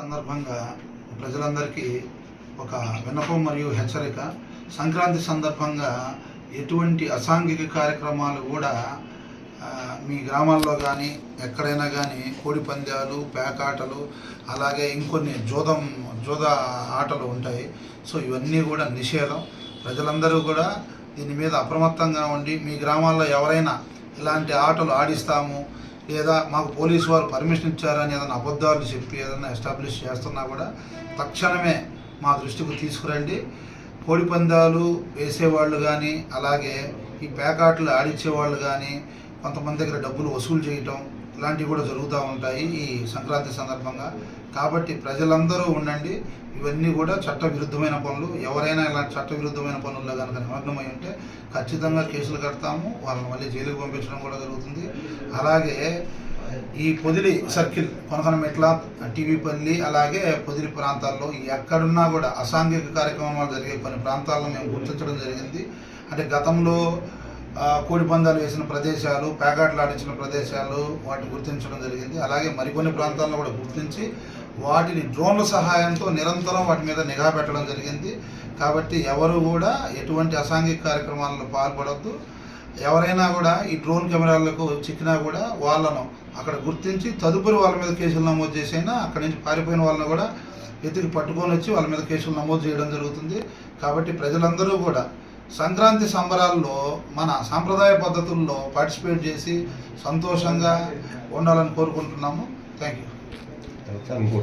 సందర్భంగా ప్రజలందరికీ ఒక విన్నపం మరియు హెచ్చరిక. సంక్రాంతి సందర్భంగా ఎటువంటి అసాంఘిక కార్యక్రమాలు కూడా మీ గ్రామాల్లో కానీ ఎక్కడైనా కానీ కోడి పందాలు పేకాటలు అలాగే ఇంకొన్ని జోదం జోద ఆటలు ఉంటాయి. సో ఇవన్నీ కూడా నిషేధం. ప్రజలందరూ కూడా దీని మీద అప్రమత్తంగా ఉండి మీ గ్రామాల్లో ఎవరైనా ఇలాంటి ఆటలు ఆడిస్తాము లేదా మాకు పోలీసు వారు పర్మిషన్ ఇచ్చారని ఏదైనా అబద్ధాలు చెప్పి ఏదైనా ఎస్టాబ్లిష్ చేస్తున్నా కూడా తక్షణమే మా దృష్టికి తీసుకురండి. కోడి పందాలు వేసేవాళ్ళు కానీ అలాగే ఈ పేకాట్లు ఆడించేవాళ్ళు కానీ కొంతమంది దగ్గర డబ్బులు వసూలు చేయటం ఇలాంటివి కూడా జరుగుతూ ఉంటాయి ఈ సంక్రాంతి సందర్భంగా. కాబట్టి ప్రజలందరూ ఉండండి. ఇవన్నీ కూడా చట్ట విరుద్ధమైన పనులు. ఎవరైనా ఇలాంటి చట్ట విరుద్ధమైన పనుల్లో కనుక నిమగ్నమై ఉంటే ఖచ్చితంగా కేసులు కడతాము. వాళ్ళని మళ్ళీ జైలుకు పంపించడం కూడా జరుగుతుంది. అలాగే ఈ పొదిలి సర్కిల్ కొనకనమెట్ల టీవీపల్లి అలాగే పొదిలి ప్రాంతాల్లో ఎక్కడున్నా కూడా అసాంఘిక కార్యక్రమాలు జరిగే కొన్ని ప్రాంతాలను మేము గుర్తించడం జరిగింది. అంటే గతంలో కోడి పందాలు వేసిన ప్రదేశాలు పేకాట్లు ఆడించిన ప్రదేశాలు వాటిని గుర్తించడం జరిగింది. అలాగే మరికొన్ని ప్రాంతాలను కూడా గుర్తించి వాటిని డ్రోన్ల సహాయంతో నిరంతరం వాటి మీద నిఘా పెట్టడం జరిగింది. కాబట్టి ఎవరు కూడా ఎటువంటి అసాంఘిక కార్యక్రమాలలో పాల్పడద్దు. ఎవరైనా కూడా ఈ డ్రోన్ కెమెరాలకు చిక్కినా కూడా వాళ్ళను అక్కడ గుర్తించి తదుపరి వాళ్ళ మీద కేసులు నమోదు చేసైనా అక్కడి నుంచి పారిపోయిన వాళ్ళని కూడా వెతికి పట్టుకొని వచ్చి వాళ్ళ మీద కేసులు నమోదు చేయడం జరుగుతుంది. కాబట్టి ప్రజలందరూ కూడా సంక్రాంతి సంబరాల్లో మన సాంప్రదాయ పద్ధతుల్లో పార్టిసిపేట్ చేసి సంతోషంగా ఉండాలని కోరుకుంటున్నాము. Thank you